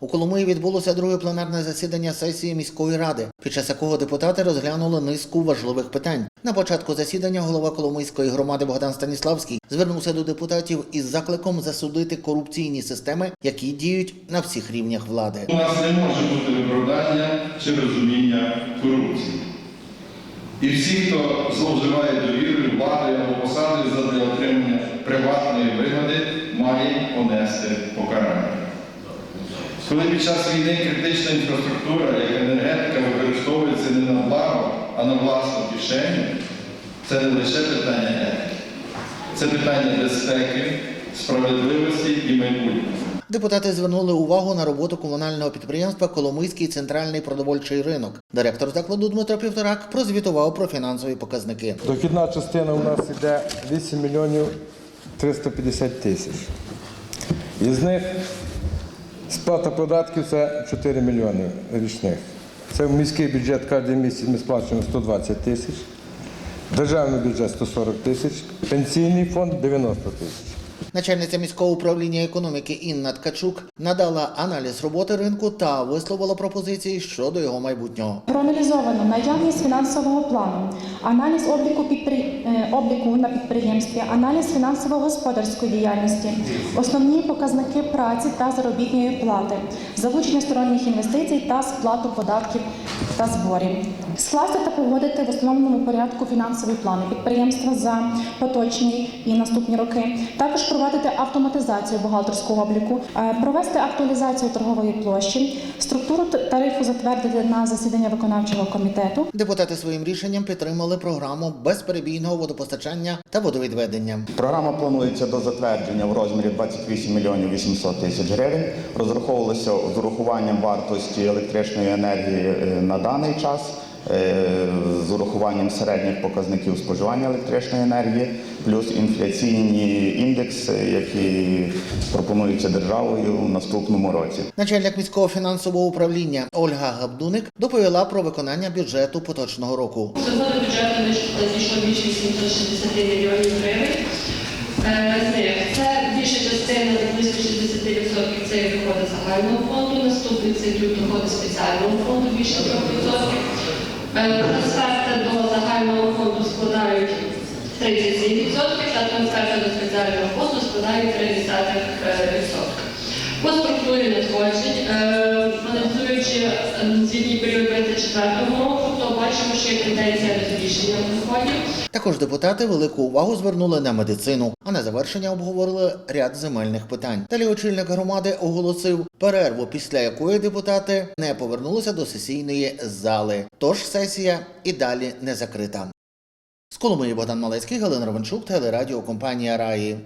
У Коломиї відбулося друге пленарне засідання сесії міської ради, під час якого депутати розглянули низку важливих питань. На початку засідання голова Коломийської громади Богдан Станіславський звернувся до депутатів із закликом засудити корупційні системи, які діють на всіх рівнях влади. У нас не може бути виправдання чи розуміння корупції. І всі, хто зловживає довірою влади Коли під час війни критична інфраструктура, як енергетика, використовується не на благо, а на власну кишеню, це не лише питання етики, це питання безпеки, справедливості і майбутнього. Депутати звернули увагу на роботу комунального підприємства Коломийський центральний продовольчий ринок. Директор закладу Дмитро Півторак прозвітував про фінансові показники. Дохідна частина у нас йде 8 мільйонів 350 тисяч. Із них сплата податків це 4 мільйони річних. Це в міський бюджет кожен місяць ми сплачуємо 120 тисяч, державний бюджет 140 тисяч, пенсійний фонд 90 тисяч. Начальниця міського управління економіки Інна Ткачук надала аналіз роботи ринку та висловила пропозиції щодо його майбутнього. Проаналізовано наявність фінансового плану, аналіз обліку, підпри... е, обліку на підприємстві, аналіз фінансово-господарської діяльності, основні показники праці та заробітної плати, залучення сторонніх інвестицій та сплату податків та зборів. Скласти та погодити в основному порядку фінансовий план підприємства за поточні і наступні роки. Також проводити автоматизацію бухгалтерського обліку, е, провести актуалізацію торгової площі, структуру тарифу затвердити на засідання виконавчого комітету. Депутати своїм рішенням підтримали програму безперебійного водопостачання та водовідведення. Програма планується до затвердження в розмірі 28 мільйонів 800 тисяч гривень. Розраховувалося з урахуванням вартості електричної енергії е, на даний час, з урахуванням середніх показників споживання електричної енергії, плюс інфляційні індекси, які пропонуються державою в наступному році. Начальник міського фінансового управління Ольга Габдуник доповіла про виконання бюджету поточного року. До бюджету надійшло більше 860 мільйонів гривень. Е, це більша частина, близько 60% це доходи загального фонду, наступний це доходи спеціального фонду, більше 3%. Е, Трансферти до загального фонду складають 37%, а трансферти до спеціального фонду складають 30%. По структурі надходжень, е, аналізуючи е, звітній період 2024 року, то бачимо, що є тенденція до збільшення доходів. Також депутати велику увагу звернули на медицину, а на завершення обговорили ряд земельних питань. Далі очільник громади оголосив перерву, після якої депутати не повернулися до сесійної зали. Тож сесія і далі не закрита. З Коломиї Богдан Малецький, Галина Ровенчук, телерадіокомпанія Раї.